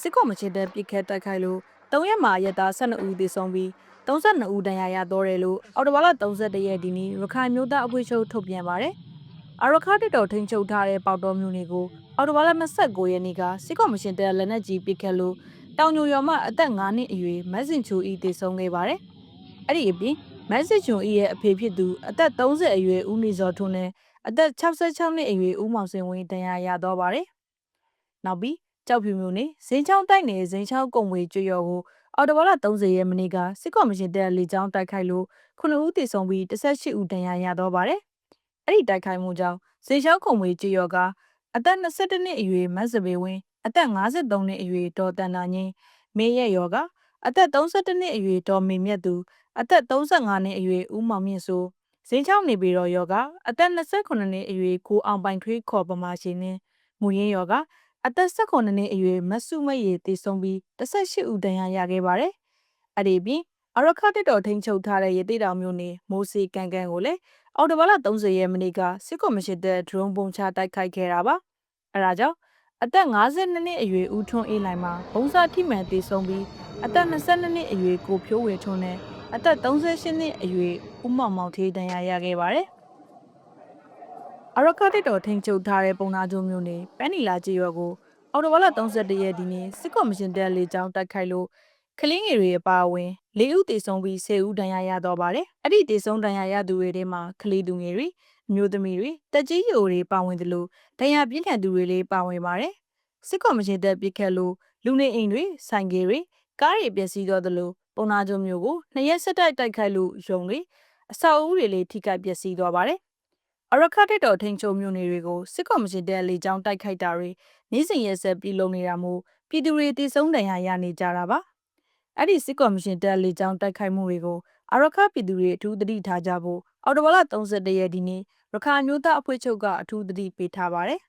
စစ်ကော့မချစ်တဲ့ပြစ်ခတ်တိုက်ခိုက်လို့၃ရက်မှာရက်သား12ဦးသေဆုံးပြီး32ဦးဒဏ်ရာရတော့တယ်လို့အော်တိုဘာလ31ရက်ဒီနေ့ရခိုင်မျိုးသားအဖွဲ့ချုပ်ထုတ်ပြန်ပါတယ်။အရခါတစ်တော်ထိန်ချုပ်ထားတဲ့ပေါတော်မျိုးတွေကိုအော်တိုဘာလ29ရက်နေ့ကစစ်ကော့မရှင်တဲ့လက်နက်ကြီးပစ်ခတ်လို့တောင်ညိုရွာမှာအသက်9နှစ်အရွယ်မက်ဆင်ချူဤသေဆုံးခဲ့ပါတယ်။အဲ့ဒီအပြင်မက်ဆင်ချူဤရဲ့အဖေဖြစ်သူအသက်30အရွယ်ဦးနေစောထွန်းနဲ့အသက်66နှစ်အရွယ်ဦးမောင်စင်ဝင်းဒဏ်ရာရတော့ပါတယ်။နောက်ပြီး ကြောက်ဖြူမျိုးနဲ့ဇင်းချောင်းတိုက်နယ်ဇင်းချောင်းကုံဝေကျွေရော်ကိုအော်တိုဘာလ30ရက်မနေ့ကစစ်ကော်မရှင်တပ်လေကြောင်းတိုက်ခိုက်လို့9ဦးသေဆုံးပြီး18ဦးဒဏ်ရာရတော့ပါတယ်။အဲ့ဒီတိုက်ခိုက်မှုကြောင့်ဇင်းချောင်းကုံဝေကျွေရော်ကအသက်22နှစ်အရွယ်မတ်စပေဝင်းအသက်53နှစ်အရွယ်ဒေါ်တန်နာငင်းမေးရရော်ကအသက်32နှစ်အရွယ်ဒေါ်မေမြတ်သူအသက်35နှစ်အရွယ်ဦးမောင်မြင့်စိုးဇင်းချောင်းနေပြည်တော်ယောကအသက်28နှစ်အရွယ်ကိုအောင်ပိုင်ထွေးခေါ်ပမာရှင်နဲ့မူရင်းယောက အသက်18နှစ်အရွယ်မဆုမရေတည်ဆုံးပြီး18ဦးဒဏ်ရာရခဲ့ပါတယ်။အဲ့ဒီပြင်အရခတ်တော်ထိန်ချုပ်ထားတဲ့ရတိတောင်မျိုးနေမိုးစီကန်ကန်ကိုလည်းအော်တိုဘာလ30ရက်နေ့ကစစ်ကော်မရှင်တပ်ဒရုန်းပုံချတိုက်ခိုက်ခဲ့တာပါ။အဲဒါကြောင့်အသက်52နှစ်အရွယ်ဦးထွန်းအေးလိုင်မှာဘုံစာထိမှန်တည်ဆုံးပြီးအသက်22နှစ်အရွယ်ကိုဖြိုးဝေထွန်းနဲ့အသက်38နှစ်အရွယ်ဦးမောင်မောင်သေးဒဏ်ရာရခဲ့ပါတယ်။အရခတ်တော်ထိန်ချုပ်ထားတဲ့ပုံနာကျုံမျိုးနေပန်းနီလာကြီးရွာကို အော်တိုဘာလ31ရက်ဒီနေ့စစ်ကော်မရှင်တပ်လေကြောင်းတိုက်ခိုက်လို့ကလင်းငယ်တွေအပါအဝင်၄ဦးသေဆုံးပြီး10ဦးဒဏ်ရာရတော့ပါတယ်။အဲ့ဒီသေဆုံးဒဏ်ရာရသူတွေထဲမှာကလေးသူငယ်တွေအမျိုးသမီးတွေတက်ကြီးရိုတွေပါဝင်တယ်လို့ဒဏ်ရာပြင်းထန်သူတွေလည်းပါဝင်ပါတယ်။စစ်ကော်မရှင်တပ်ပြစ်ခတ်လို့လူနေအိမ်တွေဆိုင်ကယ်တွေကားတွေပျက်စီးတော့တယ်လို့ပုံနာကျုံမျိုးကိုနှစ်ရက်ဆက်တိုက်တိုက်ခိုက်လို့ရုံတွေအဆောက်အဦတွေလည်းထိခိုက်ပျက်စီးသွားပါတယ်။ အရခတ်တော်ထိန်ချုံမျိုးနေတွေကိုစစ်ကော်မရှင်တပ်လေကြောင်းတိုက်ခိုက်တာတွေနေ့စဉ်ရက်ဆက်ပြုလုပ်နေတာမို့ပြည်သူတွေတည်ဆုံးဒဏ်ရာရနေကြတာပါအဲ့ဒီစစ်ကော်မရှင်တပ်လေကြောင်းတိုက်ခိုက်မှုတွေကိုအရခပြည်သူတွေအထူးသတိထားကြဖို့အော်တိုဘာလ31ရက်ဒီနေ့ရခိုင်မျိုးသားအဖွဲ့ချုပ်ကအထူးသတိပေးထားပါတယ်